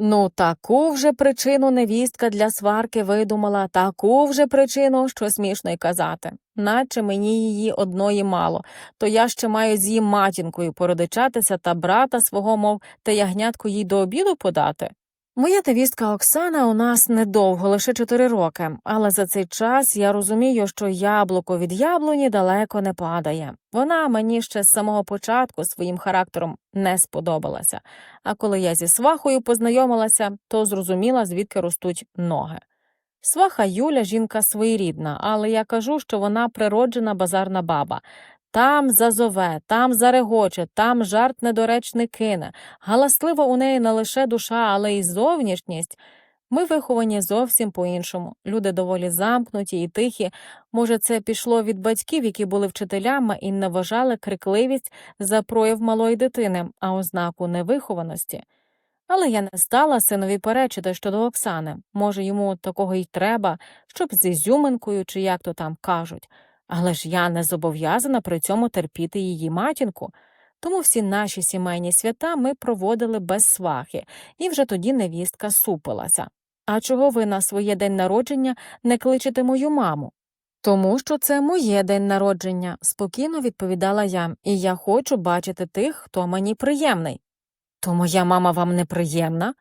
Ну, таку вже причину невістка для сварки видумала, таку вже причину, що смішно й казати. Наче мені її одної мало, то я ще маю з її матінкою породичатися та брата свого, мов та ягнятку їй до обіду подати. Моя невістка Оксана у нас недовго, лише чотири роки, але за цей час я розумію, що яблуко від яблуні далеко не падає. Вона мені ще з самого початку своїм характером не сподобалася. А коли я зі свахою познайомилася, то зрозуміла, звідки ростуть ноги. Сваха Юля жінка своєрідна, але я кажу, що вона природжена базарна баба. Там зазове, там зарегоче, там жарт недоречний кине. Галаслива у неї не лише душа, але й зовнішність. Ми виховані зовсім по-іншому. Люди доволі замкнуті і тихі. Може, це пішло від батьків, які були вчителями і не вважали крикливість за прояв малої дитини, а ознаку невихованості. Але я не стала синові перечити щодо Оксани. Може, йому такого й треба, щоб з ізюминкою, чи як то там кажуть. Але ж я не зобов'язана при цьому терпіти її матінку. Тому всі наші сімейні свята ми проводили без свахи, і вже тоді невістка супилася. А чого ви на своє день народження не кличете мою маму? Тому що це моє день народження, спокійно відповідала я, і я хочу бачити тих, хто мені приємний. То моя мама вам неприємна?